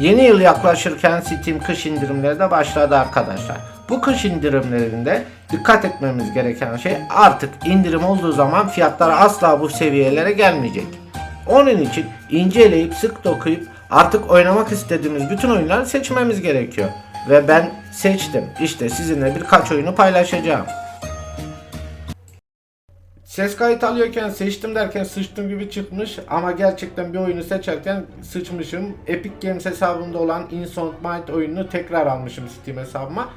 Yeni yıl yaklaşırken Steam kış indirimleri de başladı arkadaşlar. Bu kış indirimlerinde dikkat etmemiz gereken şey artık indirim olduğu zaman fiyatlar asla bu seviyelere gelmeyecek. Onun için inceleyip sık dokuyup artık oynamak istediğimiz bütün oyunları seçmemiz gerekiyor. Ve ben seçtim. İşte sizinle birkaç oyunu paylaşacağım. Ses kayıt alıyorken seçtim derken sıçtım gibi çıkmış ama gerçekten bir oyunu seçerken sıçmışım. Epic Games hesabımda olan Instant Mind oyununu tekrar almışım Steam hesabıma.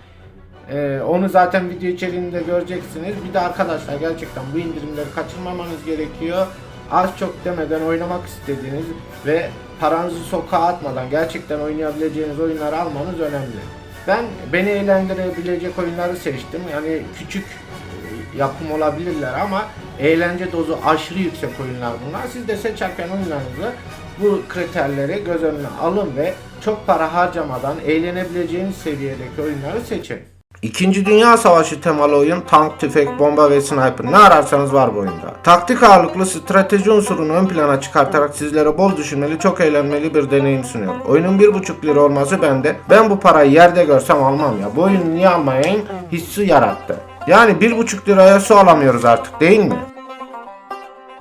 Ee, onu zaten video içeriğinde göreceksiniz. Bir de arkadaşlar gerçekten bu indirimleri kaçırmamanız gerekiyor. Az çok demeden oynamak istediğiniz ve paranızı sokağa atmadan gerçekten oynayabileceğiniz oyunları almanız önemli. Ben beni eğlendirebilecek oyunları seçtim. Yani küçük e, yapım olabilirler ama eğlence dozu aşırı yüksek oyunlar bunlar. Siz de seçerken oyunlarınızı bu kriterleri göz önüne alın ve çok para harcamadan eğlenebileceğiniz seviyedeki oyunları seçin. İkinci Dünya Savaşı temalı oyun tank, tüfek, bomba ve sniper ne ararsanız var bu oyunda. Taktik ağırlıklı strateji unsurunu ön plana çıkartarak sizlere bol düşünmeli çok eğlenmeli bir deneyim sunuyor. Oyunun 1.5 lira olması bende ben bu parayı yerde görsem almam ya. Bu oyunu niye almayayım hissi yarattı. Yani 1.5 liraya su alamıyoruz artık değil mi?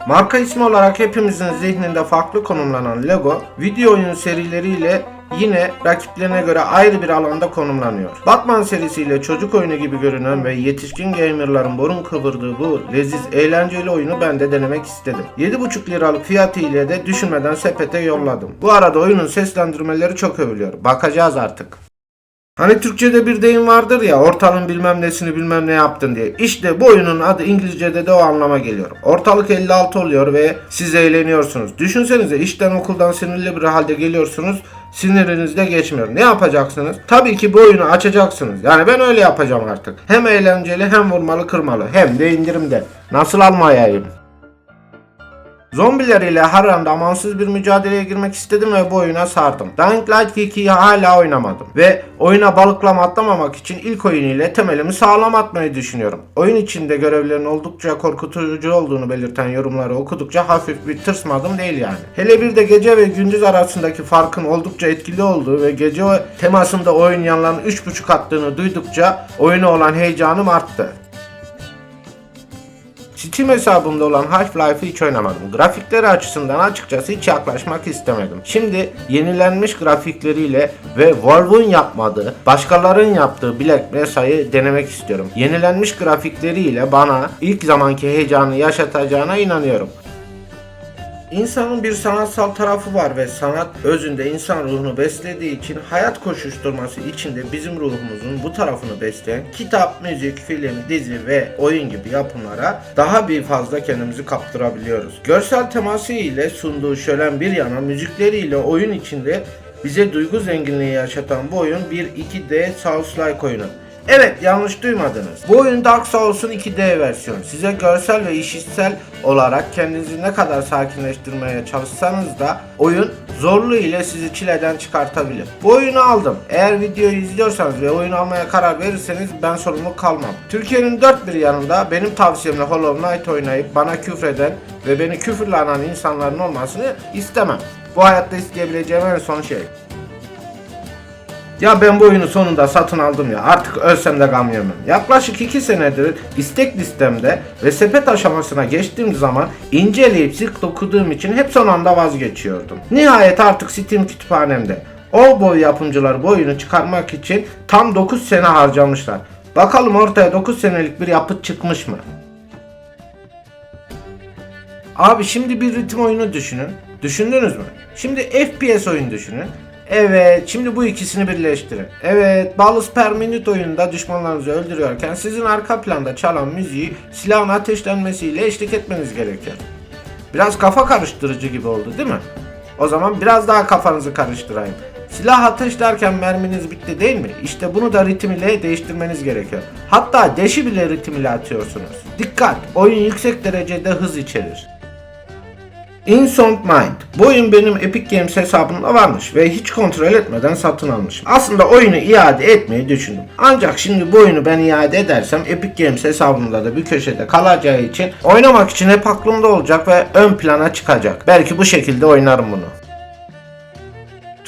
Marka ismi olarak hepimizin zihninde farklı konumlanan Lego, video oyun serileriyle yine rakiplerine göre ayrı bir alanda konumlanıyor. Batman serisiyle çocuk oyunu gibi görünen ve yetişkin gamerların burun kıvırdığı bu leziz eğlenceli oyunu ben de denemek istedim. 7,5 liralık fiyatı ile de düşünmeden sepete yolladım. Bu arada oyunun seslendirmeleri çok övülüyor. Bakacağız artık. Hani Türkçe'de bir deyim vardır ya ortalığın bilmem nesini bilmem ne yaptın diye. İşte bu oyunun adı İngilizce'de de o anlama geliyor. Ortalık 56 oluyor ve siz eğleniyorsunuz. Düşünsenize işten okuldan sinirli bir halde geliyorsunuz. Siniriniz de geçmiyor. Ne yapacaksınız? Tabii ki bu oyunu açacaksınız. Yani ben öyle yapacağım artık. Hem eğlenceli hem vurmalı kırmalı. Hem de indirimde. Nasıl almayayım? Zombiler ile her anda amansız bir mücadeleye girmek istedim ve bu oyuna sardım. Dying Light 2'yi hala oynamadım ve oyuna balıklama atlamamak için ilk oyun ile temelimi sağlam atmayı düşünüyorum. Oyun içinde görevlerin oldukça korkutucu olduğunu belirten yorumları okudukça hafif bir tırsmadım değil yani. Hele bir de gece ve gündüz arasındaki farkın oldukça etkili olduğu ve gece temasında oynayanların 3.5 attığını duydukça oyuna olan heyecanım arttı. Steam hesabımda olan Half-Life'ı hiç oynamadım. Grafikleri açısından açıkçası hiç yaklaşmak istemedim. Şimdi yenilenmiş grafikleriyle ve Valve'ın yapmadığı, başkalarının yaptığı Black Mesa'yı denemek istiyorum. Yenilenmiş grafikleriyle bana ilk zamanki heyecanı yaşatacağına inanıyorum. İnsanın bir sanatsal tarafı var ve sanat özünde insan ruhunu beslediği için hayat koşuşturması içinde bizim ruhumuzun bu tarafını besleyen kitap, müzik, film, dizi ve oyun gibi yapımlara daha bir fazla kendimizi kaptırabiliyoruz. Görsel teması ile sunduğu şölen bir yana müzikleriyle oyun içinde bize duygu zenginliği yaşatan bu oyun bir 2D Souls-like oyunu. Evet yanlış duymadınız. Bu oyun Dark Souls'un 2D versiyonu. Size görsel ve işitsel olarak kendinizi ne kadar sakinleştirmeye çalışsanız da oyun zorluğu ile sizi çileden çıkartabilir. Bu oyunu aldım. Eğer videoyu izliyorsanız ve oyunu almaya karar verirseniz ben sorumlu kalmam. Türkiye'nin dört bir yanında benim tavsiyemle Hollow Knight oynayıp bana küfreden ve beni küfürle anan insanların olmasını istemem. Bu hayatta isteyebileceğim en son şey. Ya ben bu oyunu sonunda satın aldım ya artık ölsem de gam yemem. Yaklaşık 2 senedir istek listemde ve sepet aşamasına geçtiğim zaman inceleyip sık okuduğum için hep son anda vazgeçiyordum. Nihayet artık Steam kütüphanemde. O boy yapımcılar bu oyunu çıkarmak için tam 9 sene harcamışlar. Bakalım ortaya 9 senelik bir yapıt çıkmış mı? Abi şimdi bir ritim oyunu düşünün. Düşündünüz mü? Şimdi FPS oyun düşünün. Evet, şimdi bu ikisini birleştirin. Evet, Ballast per Minute oyunda düşmanlarınızı öldürüyorken sizin arka planda çalan müziği silahın ateşlenmesiyle eşlik etmeniz gerekiyor. Biraz kafa karıştırıcı gibi oldu değil mi? O zaman biraz daha kafanızı karıştırayım. Silah ateşlerken merminiz bitti değil mi? İşte bunu da ritim ile değiştirmeniz gerekiyor. Hatta deşi bile ritim ile atıyorsunuz. Dikkat! Oyun yüksek derecede hız içerir. Instant Mind. Bu oyun benim Epic Games hesabımda varmış ve hiç kontrol etmeden satın almışım. Aslında oyunu iade etmeyi düşündüm. Ancak şimdi bu oyunu ben iade edersem Epic Games hesabımda da bir köşede kalacağı için oynamak için hep aklımda olacak ve ön plana çıkacak. Belki bu şekilde oynarım bunu.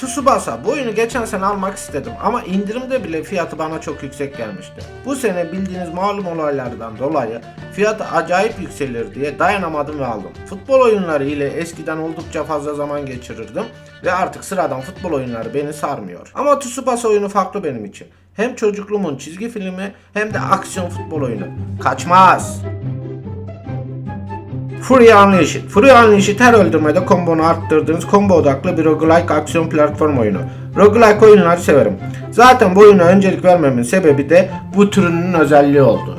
Tsubasa bu oyunu geçen sene almak istedim ama indirimde bile fiyatı bana çok yüksek gelmişti. Bu sene bildiğiniz malum olaylardan dolayı fiyatı acayip yükselir diye dayanamadım ve aldım. Futbol oyunları ile eskiden oldukça fazla zaman geçirirdim ve artık sıradan futbol oyunları beni sarmıyor. Ama Tsubasa oyunu farklı benim için. Hem çocukluğumun çizgi filmi hem de aksiyon futbol oyunu. Kaçmaz. Fury Unleashed. Fury Unleashed her öldürmede kombonu arttırdığınız combo odaklı bir roguelike aksiyon platform oyunu. Roguelike oyunları severim. Zaten bu oyuna öncelik vermemin sebebi de bu türünün özelliği oldu.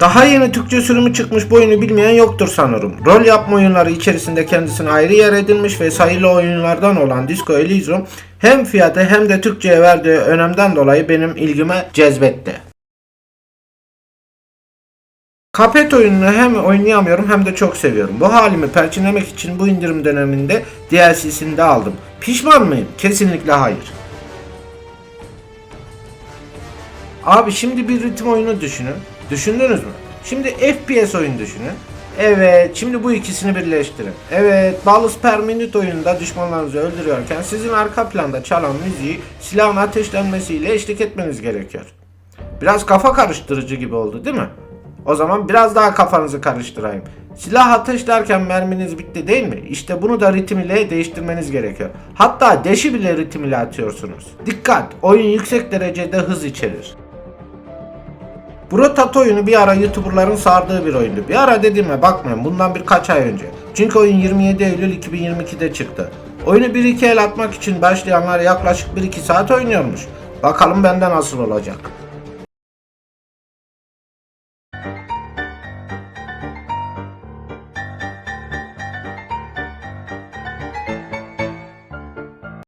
Daha yeni Türkçe sürümü çıkmış bu oyunu bilmeyen yoktur sanırım. Rol yapma oyunları içerisinde kendisine ayrı yer edinmiş ve sayılı oyunlardan olan Disco Elysium hem fiyatı hem de Türkçe'ye verdiği önemden dolayı benim ilgimi cezbetti. Kapet oyununu hem oynayamıyorum hem de çok seviyorum. Bu halimi perçinlemek için bu indirim döneminde DLC'sini de aldım. Pişman mıyım? Kesinlikle hayır. Abi şimdi bir ritim oyunu düşünün. Düşündünüz mü? Şimdi FPS oyun düşünün. Evet, şimdi bu ikisini birleştirin. Evet, Ballast per Minute oyunda düşmanlarınızı öldürüyorken sizin arka planda çalan müziği silahın ateşlenmesiyle eşlik etmeniz gerekiyor. Biraz kafa karıştırıcı gibi oldu değil mi? O zaman biraz daha kafanızı karıştırayım. Silah ateşlerken merminiz bitti değil mi? İşte bunu da ritim ile değiştirmeniz gerekiyor. Hatta deşi bile ritim ile atıyorsunuz. Dikkat! Oyun yüksek derecede hız içerir. Brotat oyunu bir ara YouTuber'ların sardığı bir oyundu. Bir ara dediğime bakmayın bundan birkaç ay önce. Çünkü oyun 27 Eylül 2022'de çıktı. Oyunu 1-2 el atmak için başlayanlar yaklaşık 1-2 saat oynuyormuş. Bakalım bende nasıl olacak.